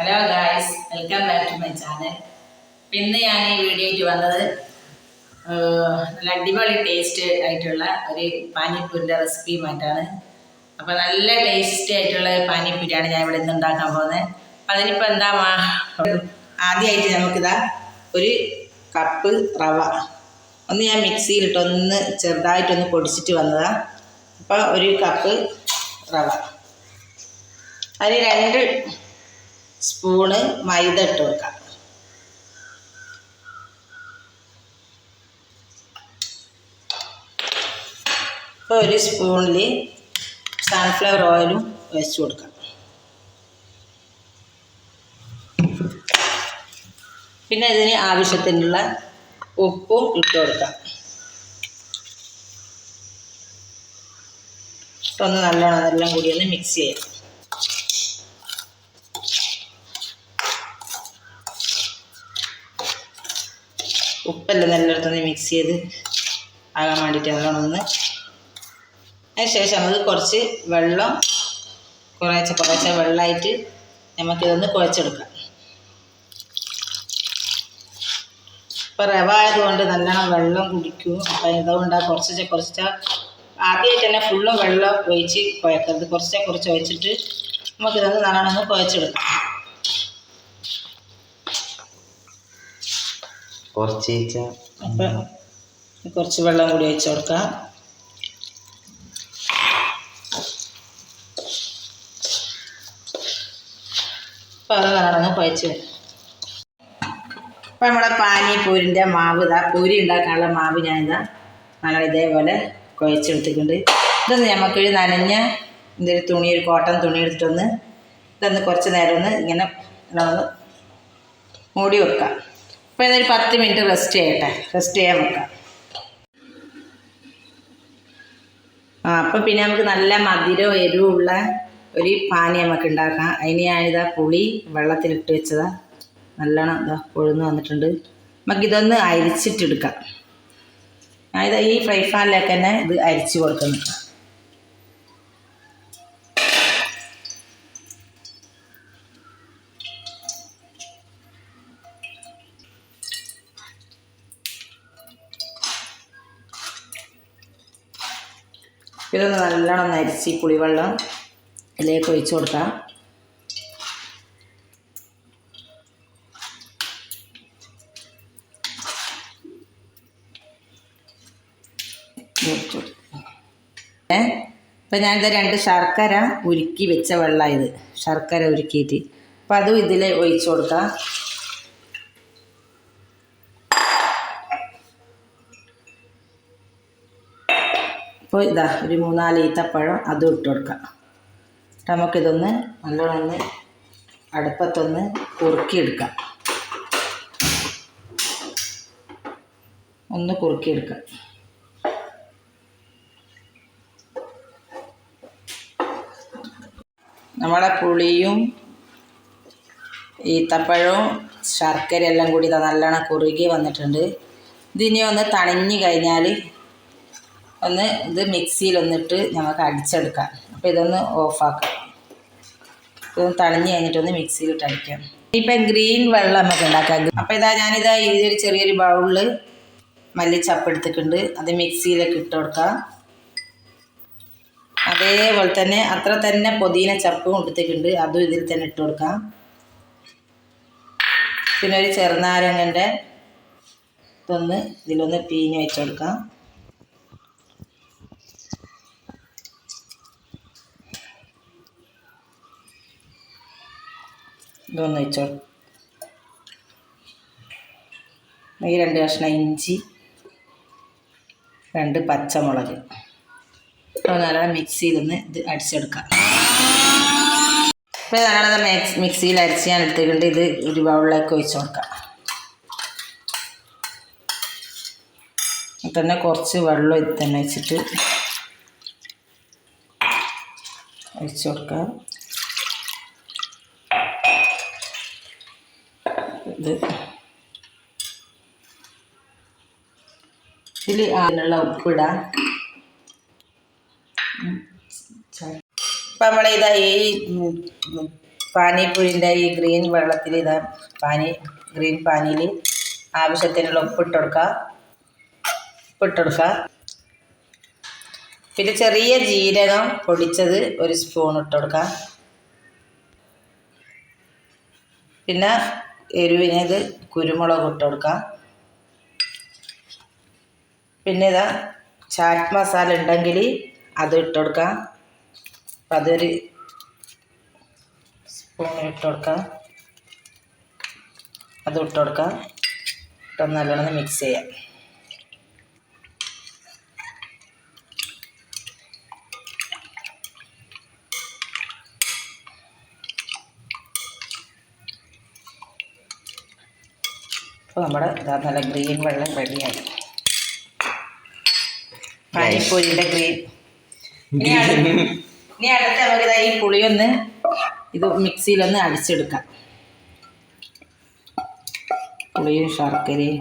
Hello guys welcome back to my channel ഇന്ന് ഞാൻ ഈ വീഡിയോയ്ക്ക് വന്നത് നല്ല അടിപൊളി ടേസ്റ്റ് ആയിട്ടുള്ള ഒരു പാനിപ്പൂരിന്റെ റെസിപ്പിയുമായിട്ടാണ് അപ്പോൾ നല്ല ടേസ്റ്റി ആയിട്ടുള്ള പാനിപ്പൂരിയാണ് ഞാൻ ഇവിടെ നിന്ന് ഉണ്ടാക്കാൻ പോകുന്നത്. അപ്പം അതിനിപ്പോൾ എന്താ ആദ്യമായിട്ട് നമുക്കിതാ ഒരു കപ്പ് റവ. ഒന്ന് ഞാൻ മിക്സിയിലിട്ട് ഒന്ന് ചെറുതായിട്ടൊന്ന് പൊടിച്ചിട്ട് വന്നതാണ് അപ്പോൾ ഒരു കപ്പ് റവ. അതിന് രണ്ട് സ്പൂണ് മൈദ ഇട്ട് കൊടുക്കാം. ഇപ്പോൾ ഒരു സ്പൂണിൽ സൺഫ്ലവർ ഓയിലും വെച്ച് കൊടുക്കാം. പിന്നെ ഇതിന് ആവശ്യത്തിനുള്ള ഉപ്പും ഇട്ട് കൊടുക്കാം. ഇപ്പൊ ഒന്ന് നല്ലോണം അതെല്ലാം കൂടി ഒന്ന് മിക്സ് ചെയ്യാം ഉപ്പെല്ലാം നല്ലിടത്തുനിന്ന് മിക്സ് ചെയ്ത് ആകാൻ വേണ്ടിയിട്ട് ഒന്ന് അതിനുശേഷം നമ്മൾ കുറച്ച് വെള്ളം കുറേശ്ശെ കുറേശ്ശെ വെള്ളമായിട്ട് നമുക്കിതൊന്ന് കുഴച്ചെടുക്കാം. ഇപ്പം റവ ആയതുകൊണ്ട് നല്ലോണം വെള്ളം കുടിക്കും. അപ്പം ഇതുകൊണ്ട് കുറച്ച് കുറച്ച് ആദ്യമായിട്ട് തന്നെ ഫുള്ളും വെള്ളം ഒഴിച്ച് കുഴക്കരുത്. കുറച്ച് കുറച്ച് ഒഴിച്ചിട്ട് നമുക്കിതൊന്ന് നല്ലോണം ഒന്ന് കുഴച്ചെടുക്കാം. കുറച്ച് അപ്പം കുറച്ച് വെള്ളം കൂടി ഒഴിച്ചു കൊടുക്കാം. അപ്പം അത് നടന്ന് കുഴച്ച് അപ്പം നമ്മുടെ പാനിപ്പൂരിന്റെ മാവ് ഇതാ പൂരി ഉണ്ടാക്കാനുള്ള മാവ് ഞാനിതാ നല്ല ഇതേപോലെ കുഴച്ചെടുത്തിട്ടുണ്ട്. ഇതൊന്ന് നമുക്ക് നനഞ്ഞ എന്തൊരു തുണി ഒരു കോട്ടൺ തുണി എടുത്തിട്ടൊന്ന് ഇതൊന്ന് കുറച്ച് നേരം ഒന്ന് ഇങ്ങനെ ഒന്ന് മൂടി വെക്കാം. അപ്പോൾ ഇതൊരു പത്ത് മിനിറ്റ് റെസ്റ്റ് ചെയ്യട്ടെ. റെസ്റ്റ് ചെയ്യാൻ വെക്കാം. ആ അപ്പം പിന്നെ നമുക്ക് നല്ല മധുരവും എരിവുള്ള ഒരു പാനി നമുക്ക് ഉണ്ടാക്കാം. അതിന് ഞാനിതാ പുളി വെള്ളത്തിലിട്ട് വെച്ചതാ. നല്ലോണം ഇതാ പൊഴുന്ന് വന്നിട്ടുണ്ട്. നമുക്കിതൊന്ന് അരിച്ചിട്ടെടുക്കാം. ഞാനിതാ ഈ ഫ്രൈ പാനിലേക്ക് തന്നെ ഇത് അരിച്ച് കൊടുക്കുന്നു ഇതൊന്ന് നല്ലോണം നരിച്ച് പുളിവെള്ളം ഇതിലേക്ക് ഒഴിച്ചു കൊടുക്കാം. ഇപ്പം ഞാനിത് രണ്ട് ശർക്കര ഉരുക്കി വെച്ച വെള്ളം ഇത്. ശർക്കര ഉരുക്കിയിട്ട്. അപ്പം അതും ഇതിൽ ഒഴിച്ചു കൊടുക്കാം. അപ്പോൾ ഇതാ ഒരു മൂന്നാൽ ഈത്തപ്പഴം അതും ഇട്ട് കൊടുക്കാം. അപ്പം നമുക്കിതൊന്ന് നല്ലോണം അടുപ്പത്തൊന്ന് കുറുക്കിയെടുക്കാം. ഒന്ന് കുറുക്കിയെടുക്കാം. നമ്മളെ പുളിയും ഈത്തപ്പഴവും ശർക്കര എല്ലാം കൂടി നല്ലോണം കുറുകി വന്നിട്ടുണ്ട്. ഇതിനി ഒന്ന് തണിഞ്ഞ് കഴിഞ്ഞാൽ ഒന്ന് ഇത് മിക്സിയിൽ ഒന്നിട്ട് നമുക്ക് അടിച്ചെടുക്കാം. അപ്പോൾ ഇതൊന്ന് ഓഫാക്കാം. ഇതൊന്ന് തണിഞ്ഞ് കഴിഞ്ഞിട്ടൊന്ന് മിക്സിയിലിട്ട് അടിക്കാം. ഇപ്പം ഗ്രീൻ വെള്ളം നമുക്ക് ഉണ്ടാക്കാം. അപ്പോൾ ഇതാ ഞാനിതാ ഈ ചെറിയൊരു ബൗളിൽ മല്ലിച്ചപ്പ് എടുത്തിട്ടുണ്ട്. അത് മിക്സിയിലൊക്കെ ഇട്ട് കൊടുക്കാം. അതേപോലെ തന്നെ അത്ര തന്നെ പുതിന ചപ്പും എടുത്തിട്ടുണ്ട്. അതും ഇതിൽ തന്നെ ഇട്ട് കൊടുക്കാം. പിന്നെ ഒരു ചെറുനാരങ്ങന്റെ ഇതൊന്ന് ഇതിലൊന്ന് പീഞ്ഞ് വെച്ച് കൊടുക്കാം. ഇതൊന്ന് വെച്ചോ. ഈ രണ്ട് കഷ്ണം ഇഞ്ചി രണ്ട് പച്ചമുളക്. നല്ലോണം മിക്സിയിലൊന്ന് ഇത് അടിച്ചെടുക്കാം. ഇപ്പോൾ നല്ലോണം മിക്സ് മിക്സിയിൽ അരിച്ച് ഞാൻ എടുത്തിട്ടുണ്ട്. ഇത് ഒരു ബൗളിലേക്ക് ഒഴിച്ചു കൊടുക്കാം. തന്നെ കുറച്ച് വെള്ളം ഇത് തന്നെ വെച്ചിട്ട് ഒഴിച്ചു കൊടുക്കാം. ഇത്. ഇതിൽ അതിനുള്ള ഉപ്പിടാം. ഇപ്പം നമ്മളിതാ ഈ പാനിപ്പൂരിന്റെ ഈ ഗ്രീൻ വെള്ളത്തിൽ ഇതാ പാനി ഗ്രീൻ പാനിയിൽ ആവശ്യത്തിനുള്ള ഉപ്പിട്ട് കൊടുക്കുക ഉപ്പിട്ട് കൊടുക്കുക പിന്നെ ചെറിയ ജീരകം പൊടിച്ചത് ഒരു സ്പൂൺ ഇട്ട് കൊടുക്കുക പിന്നെ എരിവിനത് കുരുമുളക് ഇട്ട് കൊടുക്കുക പിന്നെ ഇതാ ചാറ്റ് മസാല ഉണ്ടെങ്കിൽ അത് ഇട്ട് കൊടുക്കാം. അപ്പം അതൊരു സ്പൂൺ ഇട്ട് കൊടുക്കാം. അത് ഇട്ട് കൊടുക്കാം. ഇട്ടൊന്ന് നല്ലോണം മിക്സ് ചെയ്യാം. അപ്പോൾ നമ്മുടെ നല്ല ഗ്രീൻ വെള്ളം റെഡിയായി പാനിപ്പൂരിയുടെ ഗ്രീൻ ഇനി അടുത്ത നമുക്ക് ഈ പുളിയൊന്ന് ഇത് മിക്സിയിലൊന്ന് അടിച്ചെടുക്കാം. പുളിയും ശർക്കരയും.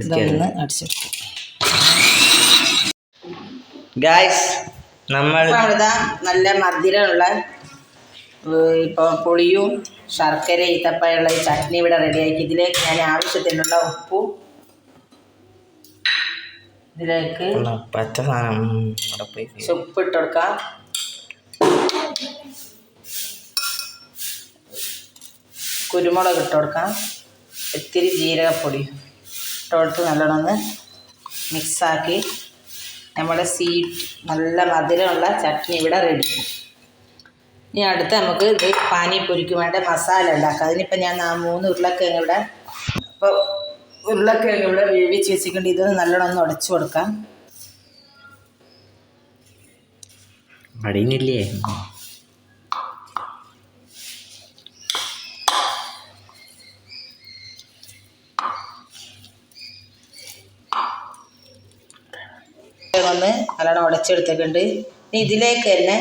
ഇതൊന്ന് അടിച്ചെടുക്കാം. ഗായ്സ് നമ്മൾ നല്ല മധുരമുള്ള ഇപ്പോൾ പുളിയും ശർക്കര ഈത്തപ്പഴമുള്ള ഈ ചട്നി ഇവിടെ റെഡിയാക്കി. ഇതിലേക്ക് ഞാൻ ആവശ്യത്തിനുള്ള ഉപ്പും ഇതിലേക്ക് പച്ച സാധനം. ഉപ്പ് ഇട്ട് കൊടുക്കാം. കുരുമുളക് ഇട്ട് കൊടുക്കാം. ഇത്തിരി ജീരകപ്പൊടി ഇട്ട് കൊടുത്ത് നല്ലോണം ഒന്ന് മിക്സാക്കി നമ്മുടെ സീറ്റ് നല്ല മധുരമുള്ള ചട്നി ഇവിടെ റെഡി ഇനി അടുത്ത് നമുക്ക് ഇത് പാനിപ്പൊരിക്ക് വേണ്ട മസാല ഉണ്ടാക്കാം. അതിനിപ്പോൾ ഞാൻ മൂന്ന് ഉരുളക്കിഴങ്ങ് ഇവിടെ അപ്പോൾ ഉരുളക്കിഴങ്ങ് ഇവിടെ വേവിച്ച് വെച്ചിട്ടുണ്ട്. ഇതൊന്ന് നല്ലോണം ഒന്ന് ഉടച്ചു കൊടുക്കാം. മടിയുന്നില്ലേ ഒന്ന് നല്ലോണം ഉടച്ചെടുത്തിട്ടുണ്ട്. ഇതിലേക്ക് തന്നെ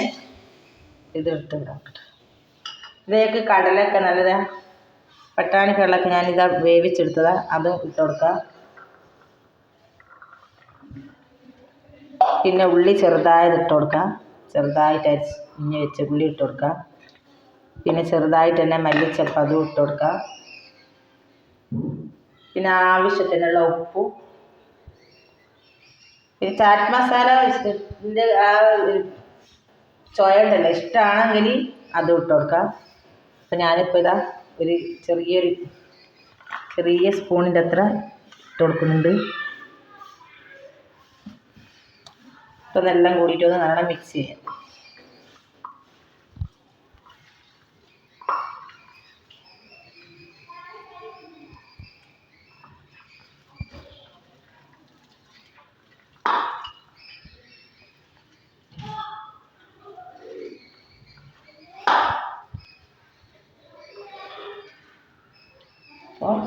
ഇത് ഇട്ട് ഇടാക്കട്ടെ ഇതിലേക്ക് കടലൊക്കെ നല്ലതാ പട്ടാണി കടലൊക്കെ ഞാനിതാ വേവിച്ചെടുത്തതാ. അതും ഇട്ട് കൊടുക്കാം. പിന്നെ ഉള്ളി ചെറുതായത് ഇട്ട് കൊടുക്കാം. ചെറുതായിട്ട് അരിച്ച് ഇഞ്ഞി വെച്ച ഉള്ളി ഇട്ട് കൊടുക്കാം. പിന്നെ ചെറുതായിട്ട് തന്നെ മല്ലിച്ചപ്പ് അതും ഇട്ട് കൊടുക്കാം. പിന്നെ ആവശ്യത്തിനുള്ള ഉപ്പും. പിന്നെ ചാറ്റ് മസാല ആ ചോയ ഉണ്ടല്ലോ. ഇഷ്ടമാണെങ്കിൽ അതും ഇട്ട് കൊടുക്കാം. അപ്പം ഞാനിപ്പോൾ ഇതാ ഒരു ചെറിയൊരു ചെറിയ സ്പൂണിന്റെ അത്ര ഇട്ട് കൊടുക്കുന്നുണ്ട്. ഇപ്പം ഇതെല്ലാം കൂടിയിട്ട് ഒന്ന് നല്ലോണം മിക്സ് ചെയ്യാം അപ്പോൾ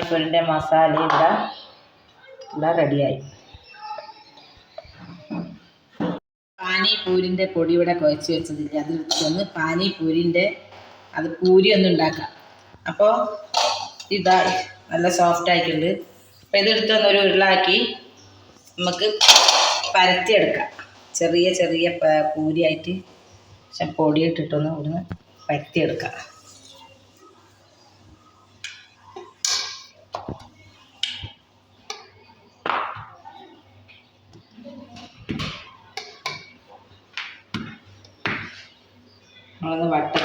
പാനിപ്പൂരിന്റെ മസാല ഇവിടെ ഇവിടെ റെഡിയായി. പാനിപ്പൂരിന്റെ പൊടി ഇവിടെ കുഴച്ച് വെച്ചതില്ല. അത് ഒന്ന് പാനിപ്പൂരിന്റെ അത് പൂരി ഒന്ന് ഉണ്ടാക്കാം. അപ്പോൾ ഇതാ നല്ല സോഫ്റ്റ് ആയിട്ടുണ്ട്. അപ്പോൾ ഇതെടുത്ത് ഒരു ഉരുളാക്കി നമുക്ക് പരത്തിയെടുക്കാം. ചെറിയ ചെറിയ പൂരിയായിട്ട് പക്ഷെ പൊടി ഇട്ടിട്ടൊന്ന് ഇവിടുന്ന് പരത്തിയെടുക്കാം.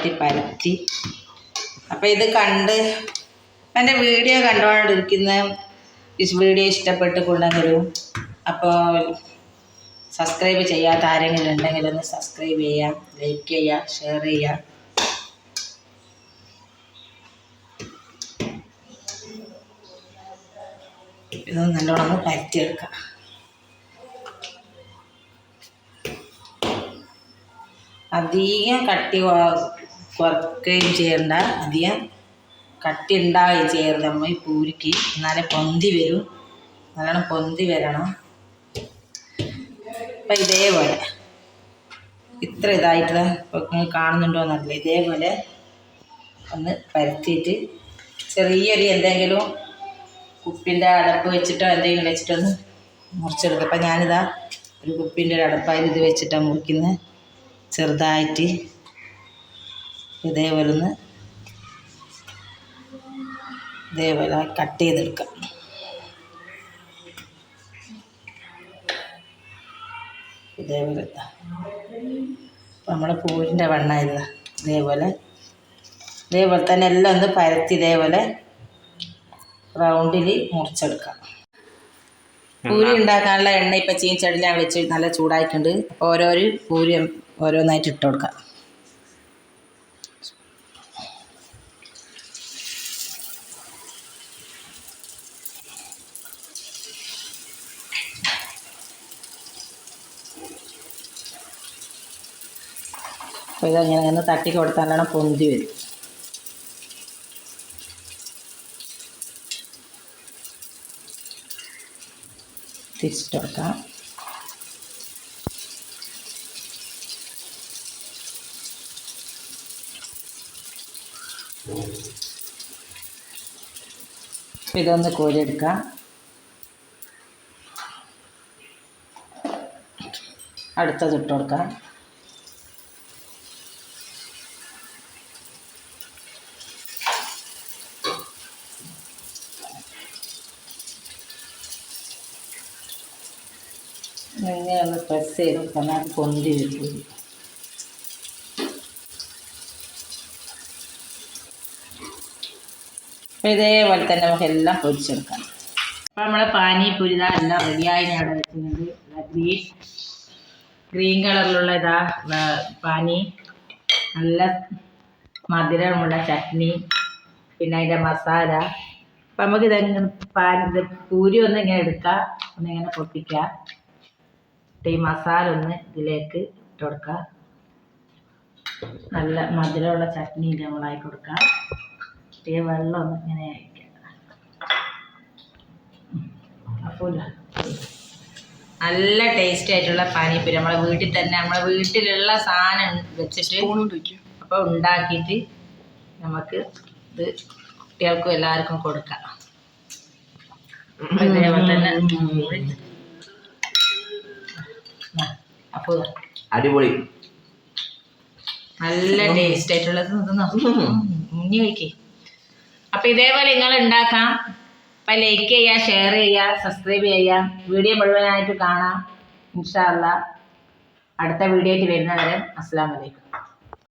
വട്ടത്തിൽ പരത്തി. അപ്പോൾ ഇത് കണ്ട് എന്റെ വീഡിയോ കണ്ടുകൊണ്ടിരിക്കുന്ന വീഡിയോ ഇഷ്ടപ്പെട്ട് കൊണ്ടെങ്കിലും അപ്പോൾ സബ്സ്ക്രൈബ് ചെയ്യാത്ത ആരെങ്കിലും ഉണ്ടെങ്കിൽ ഒന്ന് സബ്സ്ക്രൈബ് ചെയ്യുക ലൈക്ക് ചെയ്യുക ഷെയർ ചെയ്യുക ഇത് നല്ലോണം ഒന്ന് പരത്തിയെടുക്കാം. അധികം കട്ടി കൊ- കുറയ്ക്കുകയും ചെയ്യണ്ട. അധികം കട്ടി ഉണ്ടാവുകയും ചെയ്യരുത് നമ്മൾ ഈ പൂരിക്ക്. എന്നാലേ പൊന്തി വരും. നല്ലോണം പൊന്തി വരണം. അപ്പം ഇതേപോലെ. ഇത്ര ഇതായിട്ട് കാണുന്നുണ്ടോ എന്നറിയില്ല. ഇതേപോലെ ഒന്ന് പരത്തിയിട്ട് ചെറിയൊരു എന്തെങ്കിലും കുപ്പിന്റെ അടപ്പ് വെച്ചിട്ടോ എന്തെങ്കിലും വെച്ചിട്ടോ ഒന്ന് മുറിച്ചെടുക്കും അപ്പം ഞാനിതാ ഒരു കുപ്പിന്റെ ഒരു അടപ്പായി ഇത് വെച്ചിട്ടാണ് മുറിക്കുന്നത് ചെറുതായിട്ട് ഇതേപോലെ ഒന്ന് ഇതേപോലെ കട്ട് ചെയ്തെടുക്കാം. ഇതേപോലെ നമ്മുടെ പൂവിന്റെ വണ്ണ ഇത്. ഇതേപോലെ. ഇതേപോലെ തന്നെ എല്ലാം ഒന്ന് പരത്തി ഇതേപോലെ റൗണ്ടിൽ മുറിച്ചെടുക്കാം. പൂരി ഉണ്ടാക്കാനുള്ള എണ്ണ ഇപ്പം ചീഞ്ചട്ടി ഞാൻ വെച്ച് നല്ല ചൂടായിട്ടുണ്ട്. അപ്പോൾ ഓരോരോ പൂരി ഓരോന്നായിട്ട് ഇട്ട് കൊടുക്കാം. അപ്പോൾ ഇതങ്ങനെ ഒന്ന് തട്ടി കൊടുത്താലാണ് പൊന്തി വരും. തിരിച്ചിട്ട് കൊടുക്കാം. ഇതൊന്ന് കോരിയെടുക്കാം. അടുത്തത് ഇട്ട് കൊടുക്കാം ഇങ്ങനെ അത് പൊന്തി വരും അപ്പോൾ ഇതേപോലെ തന്നെ നമുക്ക് എല്ലാം പൊരിച്ചെടുക്കാം. അപ്പൊ നമ്മളെ പാനി പുരിത എല്ലാം റെഡിയായി അവിടെ വെച്ചിട്ടുണ്ട്. ഗ്രീൻ ഗ്രീൻ കളറിലുള്ള ഇതാ പാനി. നല്ല മധുരമുള്ള ചട്നി. പിന്നെ അതിന്റെ മസാല. അപ്പം നമുക്ക് ഇതെങ്ങനെ പാനി ഇത് പൂരി ഒന്ന് ഇങ്ങനെ എടുക്കാം. ഒന്നിങ്ങനെ പൊട്ടിക്കുക എന്നിട്ട് ഈ മസാല ഒന്ന് ഇതിലേക്ക് ഇട്ട് കൊടുക്കുക നല്ല മധുരമുള്ള ചട്നി നമ്മളായി കൊടുക്കാം. ഇട്ടിയ വെള്ളം ഒന്ന് ഇങ്ങനെ അയക്കാം അപ്പോൾ നല്ല ടേസ്റ്റ് ആയിട്ടുള്ള പാനിപ്പൂരി. നമ്മളെ വീട്ടിൽ തന്നെ നമ്മളെ വീട്ടിലുള്ള സാധനം വെച്ചിട്ട് അപ്പോൾ ഉണ്ടാക്കിയിട്ട് നമുക്ക് ഇത് കുട്ടികൾക്കും എല്ലാവർക്കും കൊടുക്കാം. അതേപോലെ തന്നെ അപ്പോൾ അടിപൊളി. നല്ല ടേസ്റ്റ് ആയിട്ടുള്ളത് മുന്നി വയ്ക്കേ അപ്പൊ ഇതേപോലെ നിങ്ങൾ ഉണ്ടാക്കാം. അപ്പൊ ലൈക്ക് ചെയ്യുക ഷെയർ ചെയ്യുക സബ്സ്ക്രൈബ് ചെയ്യുക വീഡിയോ മുഴുവനായിട്ട് കാണാം. ഇൻഷാല്ല അടുത്ത വീഡിയോ ആയിട്ട് വരുന്നവരെ അസ്സാം വലൈക്കും